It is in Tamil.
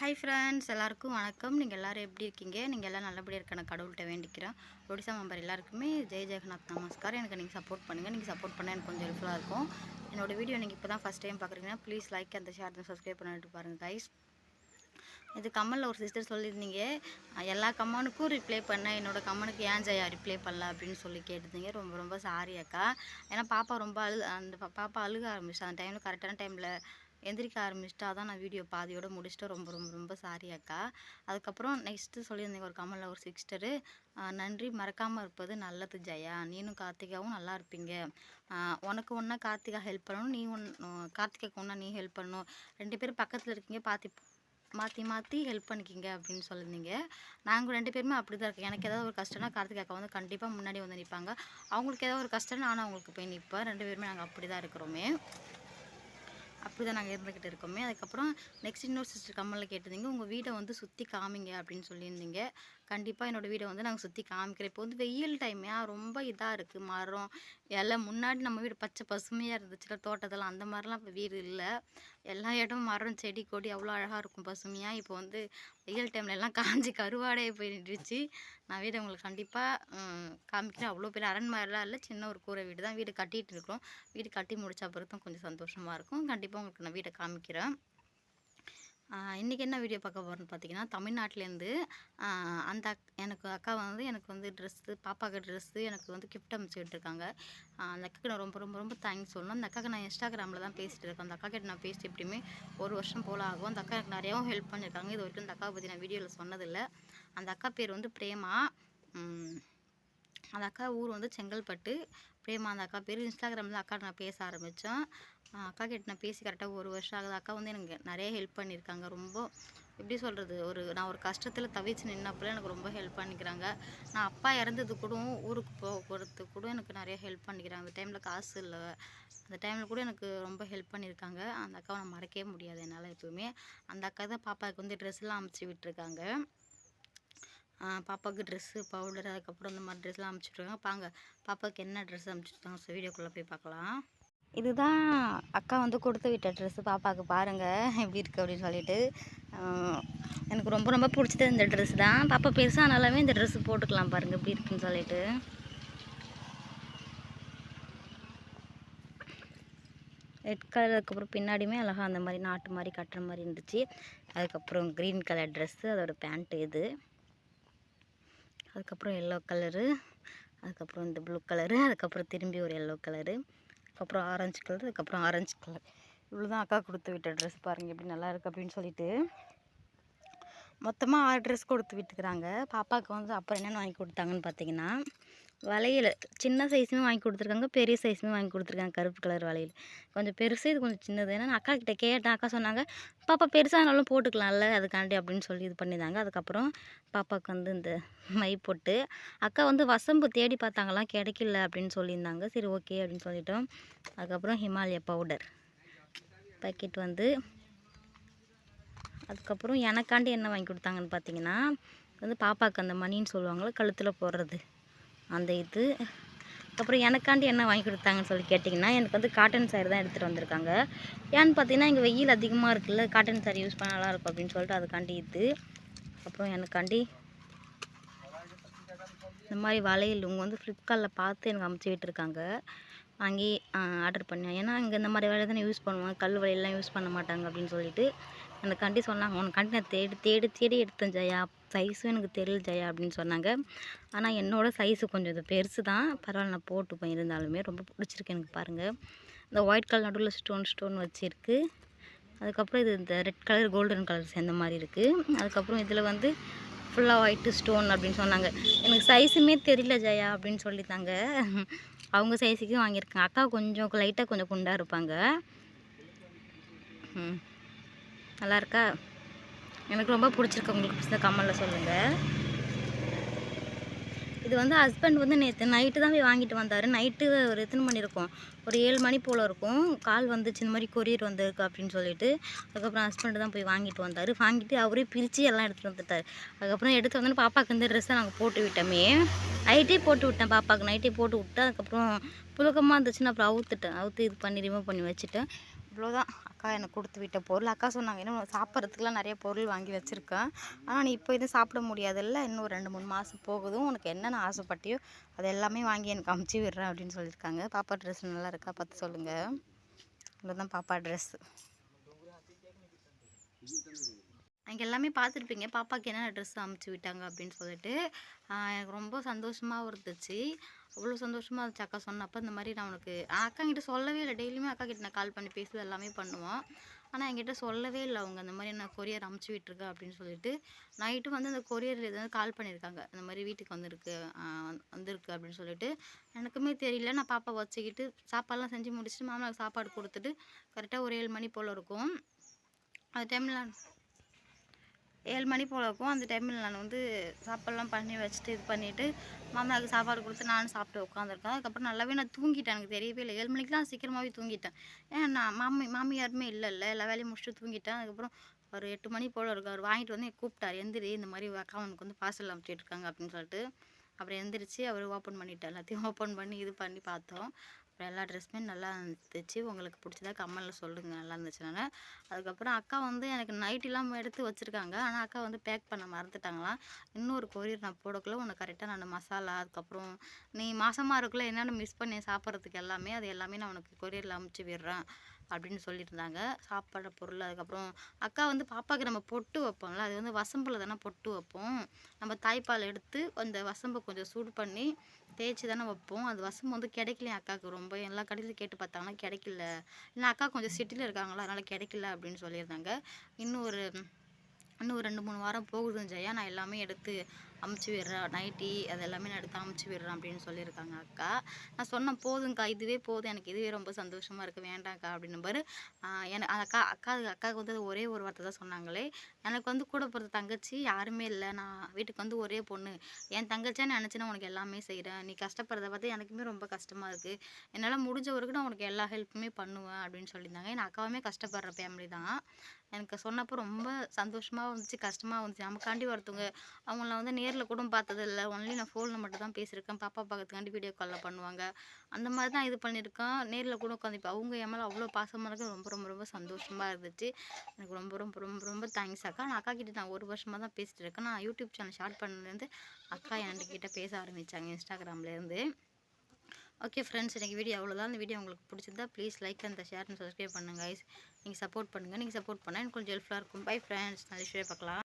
ஹாய் ஃப்ரெண்ட்ஸ் எல்லாருக்கும் வணக்கம். நீங்கள் எல்லோரும் எப்படி இருக்கீங்க? நீங்கள் எல்லாம் நல்லபடியாக இருக்க நான் கடவுள்கிட்ட வேண்டிக்கிறேன். ஒடிசா மெம்பர் எல்லாருக்குமே ஜெய் ஜெகநாத் நமஸ்கார் எனக்கு நீங்கள் சப்போர்ட் பண்ணுங்கள் நீங்கள் சப்போர்ட் பண்ணால் எனக்கு கொஞ்சம் ஹெல்ப்ஃபுல்லாக இருக்கும். என்னோட வீடியோ நீங்கள் இப்போ தான் ஃபஸ்ட் டைம் பார்க்குறீங்கன்னா ப்ளீஸ் லைக் அந்த ஷேர் தான் சப்ஸ்கிரைப் பண்ணிட்டு பாருங்கள் கைஸ் இது கமலில் ஒரு சிஸ்டர் சொல்லியிருந்தீங்க. எல்லா கமெண்ட்டுக்கும் ரிப்ளை பண்ணேன் என்னோடய கமெண்ட்டுக்கு ஏன் ஜெயா ரிப்ளை பண்ணல அப்படின்னு சொல்லி கேட்டிருந்தீங்க. ரொம்ப ரொம்ப சாரி அக்கா. ஏன்னா பாப்பா ரொம்ப அழு அந்த பா- பாப்பா அழுக ஆரம்பிச்சு அந்த டைமில் கரெக்டான டைமில் எந்திரிக்க ஆரம்பிச்சிட்டா தான் நான் வீடியோ பாதியோட முடிச்சுட்டு ரொம்ப ரொம்ப ரொம்ப சாரி அக்கா. அதுக்கப்புறம் நெக்ஸ்ட்டு சொல்லியிருந்தீங்க ஒரு கமலில் ஒரு சிக்ஸ்டரு நன்றி. மறக்காமல் இருப்பது நல்லது ஜெயா. நீனும் கார்த்திகாவும் நல்லா இருப்பீங்க. உனக்கு ஒன்றா கார்த்திகா ஹெல்ப் பண்ணணும் நீ ஒன் கார்த்திகாக்கு ஒன்றா நீ ஹெல்ப் பண்ணணும். ரெண்டு பேரும் பக்கத்தில் இருக்கீங்க பார்த்து மாற்றி மாற்றி ஹெல்ப் பண்ணிக்கிங்க அப்படின்னு சொல்லியிருந்தீங்க. நாங்கள் ரெண்டு பேருமே அப்படி தான் இருக்கோம். எனக்கு ஏதாவது ஒரு கஷ்டம்னா கார்த்திக் அக்கா வந்து கண்டிப்பாக முன்னாடி வந்து நிற்பாங்க அவங்களுக்கு ஏதாவது ஒரு கஷ்டம்னா நானும் அவங்களுக்கு போய் நிற்பேன் ரெண்டு பேருமே நாங்கள் அப்படி தான் இருக்கிறோமே. அப்படி தான் நாங்கள் இருந்துக்கிட்டு இருக்கோமே. அதுக்கப்புறம் நெக்ஸ்ட் இன்னொரு சிஸ்டர் கம்மலில் கேட்டிருந்தீங்க உங்கள் வீடை வந்து சுற்றி காமிங்க அப்படின்னு சொல்லியிருந்தீங்க. கண்டிப்பாக என்னோடய வீடை வந்து நாங்கள் சுற்றி காமிக்கிறோம். இப்போ வந்து வெயில் டைமே ரொம்ப இதாக இருக்குது மரம் எல்லாம் முன்னாடி நம்ம வீடு பச்சை பசுமையாக இருந்துச்சுல தோட்டத்தெல்லாம் அந்த மாதிரிலாம் இப்போ வீடு இல்லை. எல்லா இடமும் மரம் செடி கொடி அவ்வளோ அழகாக இருக்கும் பசுமையாக இப்போ வந்து வெயில் டைம்ல எல்லாம் காஞ்சி கருவாடையே போய் நின்றுச்சு. நான் வீடை உங்களுக்கு கண்டிப்பாக காமிக்கிறேன். அவ்வளோ பெரிய அரண்மனைலாம் இல்லை சின்ன ஒரு கூரை வீடு தான். வீடு கட்டிகிட்டு இருக்கிறோம். வீடு கட்டி முடிச்ச பிறகு தான் கொஞ்சம் சந்தோஷமாக இருக்கும். கண்டிப்பாக உங்களுக்கு நான் வீடை காமிக்கிறேன். இன்றைக்கி என்ன வீடியோ பார்க்க போகிறோன்னு பார்த்தீங்கன்னா தமிழ்நாட்டிலேருந்து அந்த அக் எனக்கு அக்கா வந்து எனக்கு வந்து ட்ரெஸ்ஸு பாப்பாவுக்கு ட்ரெஸ்ஸு எனக்கு வந்து கிஃப்ட் அமைச்சிக்கிட்டுருக்காங்க. அந்த அக்காக்கு நான் ரொம்ப ரொம்ப ரொம்ப தேங்க்ஸ் சொல்லணும். அந்த அக்காக்கு நான் இன்ஸ்டாகிராமில் தான் பேசிகிட்டு இருக்கேன். அந்த அக்கா கிட்ட நான் பேசிட்டு எப்படியுமே ஒரு வருஷம் போல் ஆகும். அந்த அக்கா எனக்கு நிறையாவும் ஹெல்ப் பண்ணியிருக்காங்க. இது வரைக்கும் அந்த அக்காவை பற்றி நான் வீடியோவில் சொன்னதில்லை. அந்த அக்கா பேர் வந்து பிரேமா. அந்த அக்கா ஊர் வந்து செங்கல்பட்டு. பிரேமா அந்த அக்கா பேர். இன்ஸ்டாகிராமில் அக்கா நான் பேச ஆரம்பித்தேன் அக்கா கிட்ட நான் பேசி கரெக்டாக ஒரு வருஷம் ஆகுது. அக்கா வந்து எனக்கு நிறைய ஹெல்ப் பண்ணியிருக்காங்க. ரொம்ப எப்படி சொல்கிறது ஒரு நான் ஒரு கஷ்டத்தில் தவிச்சு நின்னப்பல எனக்கு ரொம்ப ஹெல்ப் பண்ணிக்கிறாங்க. நான் அப்பா இறந்தது கூட ஊருக்கு போகிறதுக்கு கூட எனக்கு நிறைய ஹெல்ப் பண்ணிக்கிறாங்க. அந்த டைமில் காசு இல்லை. அந்த டைமில் கூட எனக்கு ரொம்ப ஹெல்ப் பண்ணியிருக்காங்க. அந்த அக்காவை நான் மறக்கவே முடியாது. என்னால் எப்பவுமே. அந்த அக்கா தான் பாப்பாவுக்கு வந்து ட்ரெஸ்லாம் அமைச்சு விட்டுருக்காங்க. பாப்பாவுக்கு ட்ரெஸ்ஸு பவுடர் அதுக்கப்புறம் இந்த மாதிரி ட்ரெஸ்லாம் அனுப்பிச்சுட்ருக்காங்க பாங்க பாப்பாவுக்கு என்ன ட்ரெஸ் அனுப்பிச்சுருக்காங்க ஸோ வீடியோக்குள்ளே போய் பார்க்கலாம் இதுதான் அக்கா வந்து கொடுத்து விட்ட ட்ரெஸ்ஸு பாப்பாவுக்கு பாருங்கள் எப்படி இருக்குது அப்படின்னு சொல்லிட்டு. எனக்கு ரொம்ப ரொம்ப பிடிச்சது இந்த ட்ரெஸ் தான். பாப்பா பெருசானாலுமே இந்த ட்ரெஸ்ஸு போட்டுக்கலாம் பாருங்கள் எப்படி இருக்குன்னு சொல்லிட்டு. ரெட் கலர் அதுக்கப்புறம் பின்னாடியுமே அழகாக அந்த மாதிரி நாட்டு மாதிரி கட்டுற மாதிரி இருந்துச்சு. அதுக்கப்புறம் க்ரீன் கலர் ட்ரெஸ்ஸு அதோட பேண்ட்டு இது. அதுக்கப்புறம் எல்லோ கலரு அதுக்கப்புறம் இந்த ப்ளூ கலரு அதுக்கப்புறம் திரும்பி ஒரு எல்லோ கலரு அதுக்கப்புறம் ஆரஞ்சு கலர் அதுக்கப்புறம் ஆரஞ்சு கலர் இவ்வளோ தான் அக்கா கொடுத்து விட்ட ட்ரெஸ் பாருங்கள் எப்படி நல்லா இருக்குது அப்படின்னு சொல்லிட்டு. மொத்தமாக ஆறு ட்ரெஸ் கொடுத்து விட்டுக்கிறாங்க. பாப்பாவுக்கு வந்து அப்புறம் என்னென்ன வாங்கி கொடுத்தாங்கன்னு பார்த்தீங்கன்னா வளையல். சின்ன சைஸுமே வாங்கி கொடுத்துருக்காங்க பெரிய சைஸுமே வாங்கி கொடுத்துருக்காங்க கருப்பு கலர் வளையல். கொஞ்சம் பெருசு இது கொஞ்சம் சின்னது. ஏன்னா நான் அக்கா கிட்டே கேட்டேன். அக்கா சொன்னாங்க பாப்பா பெருசானாலும் போட்டுக்கலாம்ல அதுக்காண்டி அப்படின்னு சொல்லி இது பண்ணியிருந்தாங்க. அதுக்கப்புறம் பாப்பாவுக்கு வந்து இந்த மை போட்டு அக்கா வந்து வசம்பு தேடி பார்த்தாங்களாம் கிடைக்கல அப்படின்னு சொல்லியிருந்தாங்க. சரி ஓகே அப்படின்னு சொல்லிட்டோம். அதுக்கப்புறம் ஹிமாலயா பவுடர் பாக்கெட் வந்து அதுக்கப்புறம் எனக்காண்டி என்ன வாங்கி கொடுத்தாங்கன்னு பார்த்தீங்கன்னா வந்து பாப்பாவுக்கு அந்த மணின்னு சொல்லுவாங்களே கழுத்தில் போடுறது. அந்த இது. அதுக்கப்புறம் எனக்காண்டி என்ன வாங்கி கொடுத்தாங்கன்னு சொல்லி கேட்டிங்கன்னா எனக்கு வந்து காட்டன் சாரி தான் எடுத்துகிட்டு வந்திருக்காங்க. ஏன்னு பார்த்தீங்கன்னா இங்கே வெயில் அதிகமாக இருக்குல்ல காட்டன் சாரி யூஸ் பண்ண நல்லா இருக்கும் அப்படின்னு சொல்லிட்டு அதுக்காண்டி இது. அப்புறம் எனக்காண்டி இந்த மாதிரி வளையல் இவங்க வந்து ஃப்ளிப்கார்ட்டில் பார்த்து எனக்கு அமுச்சு விட்டுருக்காங்க. வாங்கி ஆர்டர் பண்ணேன். ஏன்னா இங்கே இந்த மாதிரி வளையல் தானே யூஸ் பண்ணுவாங்க. கல் வளையல்லாம் யூஸ் பண்ண மாட்டாங்க அப்படின்னு சொல்லிட்டு எனக்காண்டி சொன்னாங்க. உனக்காண்டி நான் தேடி தேடி தேடி எடுத்தேன் ஜெயா. சைஸும் எனக்கு தெரியல ஜெயா அப்படின்னு சொன்னாங்க. ஆனால் என்னோட சைஸு கொஞ்சம் இது பெருசு தான். பரவாயில்ல நான் போட்டுப்பேன் இருந்தாலுமே ரொம்ப பிடிச்சிருக்கு எனக்கு பாருங்கள் இந்த ஒயிட் கலர் நடுவில் ஸ்டோன் ஸ்டோன் வச்சுருக்கு. அதுக்கப்புறம் இது இந்த ரெட் கலர் கோல்டன் கலர் சேர்ந்த மாதிரி இருக்குது அதுக்கப்புறம் இதில் வந்து ஃபுல்லாக ஒயிட்டு ஸ்டோன் அப்படின்னு சொன்னாங்க. எனக்கு சைஸுமே தெரியல ஜெயா அப்படின்னு சொல்லித்தாங்க அவங்க சைஸுக்கும் வாங்கியிருக்காங்க. அக்கா கொஞ்சம் லைட்டாக கொஞ்சம் குண்டாக இருப்பாங்க. நல்லாயிருக்கா நல்லா இருக்கா? எனக்கு ரொம்ப பிடிச்சிருக்கு உங்களுக்கு பிடிச்ச கம்மலில் சொல்லுங்கள் இது வந்து ஹஸ்பண்ட் வந்து நேற்று நைட்டு தான் போய் வாங்கிட்டு வந்தார். நைட்டு ஒரு எத்தனை மணி இருக்கும் ஒரு ஏழு மணி போல் இருக்கும். கால் வந்துச்சு இந்த மாதிரி கொரியர் வந்திருக்கு அப்படின்னு சொல்லிட்டு. அதுக்கப்புறம் ஹஸ்பண்டு தான் போய் வாங்கிட்டு வந்தார். வாங்கிட்டு அவரே பிரித்து எல்லாம் எடுத்துகிட்டு வந்துட்டார். அதுக்கப்புறம் எடுத்து வந்து பாப்பாவுக்கு இந்த ட்ரெஸ்ஸை நாங்கள் போட்டு விட்டோமே. நைட்டே போட்டு விட்டேன் பாப்பாவுக்கு நைட்டே போட்டு விட்டு அதுக்கப்புறம் புழுக்கமாக இருந்துச்சுன்னு அப்புறம் அவுத்துட்டேன். அவுத்து இது பண்ணி ரிமூவ் பண்ணி வச்சுட்டேன். இவ்வளோதான். அக்கா எனக்கு கொடுத்து விட்ட பொருள். அக்கா சொன்னாங்க இன்னும் சாப்பிட்றதுக்குலாம் நிறைய பொருள் வாங்கி வச்சுருக்கேன். ஆனால் நீ இப்போ எதுவும் சாப்பிட முடியாதுல்ல? இன்னும் ஒரு ரெண்டு மூணு மாதம் போகுதும் உனக்கு என்னென்ன ஆசைப்பட்டியோ அது எல்லாமே வாங்கி எனக்கு அமுச்சு விடுறேன் அப்படின்னு சொல்லியிருக்காங்க. பாப்பா ட்ரெஸ் நல்லா இருக்கா? பார்த்து சொல்லுங்கள் இவ்வளோதான் பாப்பா ட்ரெஸ்ஸு அங்கே எல்லாமே பார்த்துருப்பீங்க பாப்பாவுக்கு என்னென்ன ட்ரெஸ் அமுச்சு விட்டாங்க அப்படின்னு சொல்லிட்டு. எனக்கு ரொம்ப சந்தோஷமாகவும் இருந்துச்சு. அவ்வளோ சந்தோஷமாக இருந்துச்சு அக்கா சொன்னப்போ. இந்த மாதிரி நான் உனக்கு அக்கா கிட்ட சொல்லவே இல்லை. டெய்லியுமே அக்கா கிட்ட நான் கால் பண்ணி பேசுவது எல்லாமே பண்ணுவோம் ஆனால் என்கிட்ட சொல்லவே இல்லை அவங்க. அந்த மாதிரி நான் கொரியர் அமுச்சு விட்டுருக்கேன் அப்படின்னு சொல்லிட்டு. நைட்டு வந்து அந்த கொரியர் எதாவது கால் பண்ணியிருக்காங்க. இந்த மாதிரி வீட்டுக்கு வந்திருக்கு வந்திருக்கு அப்படின்னு சொல்லிட்டு. எனக்குமே தெரியல. நான் பாப்பா வச்சுக்கிட்டு சாப்பாடுலாம் செஞ்சு முடிச்சுட்டு மாமாவுக்கு சாப்பாடு கொடுத்துட்டு கரெக்டாக ஒரு ஏழு மணி போல் இருக்கும். அந்த டைமில் ஏழு மணி போல் இருக்கும். அந்த டைமில் நான் வந்து சாப்பாடுலாம் பண்ணி வச்சுட்டு இது பண்ணிவிட்டு மாமாவுக்கு சாப்பாடு கொடுத்து நானும் சாப்பிட்டு உட்காந்துருக்கேன் அதுக்கப்புறம் நல்லாவே நான் தூங்கிட்டேன். எனக்கு தெரியவே இல்லை. ஏழு மணிக்கெலாம் சீக்கிரமாகவே தூங்கிட்டேன். ஏன் நான் மாமி மாமியாருமே இல்லை இல்லை எல்லா வேலையும் முடிச்சுட்டு தூங்கிட்டேன். அதுக்கப்புறம் ஒரு எட்டு மணி போல் இருக்கும் அவர் வாங்கிட்டு வந்து என்னை கூப்பிட்டாரு. எந்திரி இந்த மாதிரி அக்கா உனக்கு வந்து பார்சல் அனுப்பிச்சிட்டு இருக்காங்க அப்படின்னு சொல்லிட்டு. அப்புறம் எந்திரிச்சு அவர் ஓப்பன் பண்ணிவிட்டு எல்லாத்தையும் ஓப்பன் பண்ணி இது பண்ணி பார்த்தோம். எல்லா ட்ரெஸ்ஸுமே நல்லா இருந்துச்சு உங்களுக்கு பிடிச்சதா கம்மலில் சொல்லுங்கள் நல்லா இருந்துச்சுனால அதுக்கப்புறம் அக்கா வந்து எனக்கு நைட்டிலாம் எடுத்து வச்சுருக்காங்க. ஆனால் அக்கா வந்து பேக் பண்ண மறந்துட்டாங்களாம் இன்னொரு கொரியர் நான் போடக்குள்ள உனக்கு கரெக்டாக நான் மசாலா அதுக்கப்புறம் நீ மாசமாக இருக்குள்ள என்னென்ன மிஸ் பண்ணி சாப்பிட்றதுக்கு எல்லாமே அது எல்லாமே நான் உனக்கு கொரியரில் அமுச்சு விடுறேன். அப்படின்னு சொல்லியிருந்தாங்க. சாப்பாடு பொருள் அதுக்கப்புறம் அக்கா வந்து பாப்பாவுக்கு நம்ம பொட்டு வைப்போம்ல அது வந்து வசம்பில் தானே பொட்டு வைப்போம். நம்ம தாய்ப்பால் எடுத்து அந்த வசம்பை கொஞ்சம் சூடு பண்ணி தேய்ச்சி தானே வைப்போம். அது வசம்பு வந்து கிடைக்கலையா அக்காவுக்கு ரொம்ப. எல்லா கடையிலும் கேட்டு பார்த்தாங்கன்னா கிடைக்கல. ஏன்னா அக்கா கொஞ்சம் சிட்டியில் இருக்காங்களா அதனால் கிடைக்கல அப்படின்னு சொல்லியிருந்தாங்க. இன்னும் ஒரு இன்னும் ஒரு ரெண்டு மூணு வாரம் போகுது ஜெயா. நான் எல்லாமே எடுத்து அமுச்சு விடுறேன் நைட்டி அது எல்லாமே நான் எடுத்து அமுச்சு விடுறேன் அப்படின்னு சொல்லியிருக்காங்க அக்கா. நான் சொன்னேன் போதுங்க்கா இதுவே போதும். எனக்கு இதுவே ரொம்ப சந்தோஷமாக இருக்குது வேண்டாம்க்கா அப்படின்னு பாரு எனக்கு அக்கா அக்கா அக்காவுக்கு வந்து ஒரே ஒரு வார்த்தை தான் சொன்னாங்களே. எனக்கு வந்து கூட பிறந்த தங்கச்சி யாருமே இல்லை. நான் வீட்டுக்கு வந்து ஒரே பொண்ணு. என் தங்கச்சியாக நினச்சி நான் உனக்கு எல்லாமே செய்கிறேன் நீ கஷ்டப்படுறத பார்த்து எனக்குமே ரொம்ப கஷ்டமாக இருக்குது என்னால் முடிஞ்ச வரைக்கும் நான் உனக்கு எல்லா ஹெல்ப்புமே பண்ணுவேன் அப்படின்னு சொல்லியிருந்தாங்க. என் அக்காவுமே கஷ்டப்படுற ஃபேமிலி தான். எனக்கு சொன்னப்போ ரொம்ப சந்தோஷமாக இருந்துச்சு கஷ்டமாக இருந்துச்சு. நமக்காண்டி ஒருத்தவங்க அவங்கள வந்து நேர் நேரில் கூட பார்த்ததில்ல. ஒன்லி நான் ஃபோனில் மட்டும் தான் பேசியிருக்கேன். பாப்பா பார்க்கறதுக்காண்டி வீடியோ காலில் பண்ணுவாங்க. அந்த மாதிரி தான் இது பண்ணியிருக்கேன் நேரில் கூட உட்காந்து இப்போ அவங்க என் மேலே அவ்வளோ பாசமாக இருக்குது ரொம்ப ரொம்ப ரொம்ப சந்தோஷமாக இருந்துச்சு. எனக்கு ரொம்ப ரொம்ப ரொம்ப ரொம்ப தேங்க்ஸ் அக்கா. நான் அக்கா கிட்டே நான் ஒரு வருஷமாக தான் பேசிட்டு இருக்கேன். நான் யூடியூப் சேனல் ஸ்டார்ட் பண்ணதுலேருந்து அக்கா என்கிட்ட பேச ஆரம்பித்தாங்க இன்ஸ்டாகிராம்லேருந்து ஓகே ஃப்ரெண்ட்ஸ் எனக்கு வீடியோ அவ்வளோதான் இந்த வீடியோ உங்களுக்கு பிடிச்சிருந்தா ப்ளீஸ் லைக் அந்த ஷேர் அண்ட் சப்ஸ்கிரைப் பண்ணுங்கள் நீங்கள் சப்போர்ட் பண்ணுங்கள் நீங்கள் சப்போர்ட் பண்ணால் எனக்கு கொஞ்சம் ஹெல்ப்ஃபுல்லாக இருக்கும். பை ஃப்ரெண்ட்ஸ் நல்ல விஷயம் பார்க்கலாம்.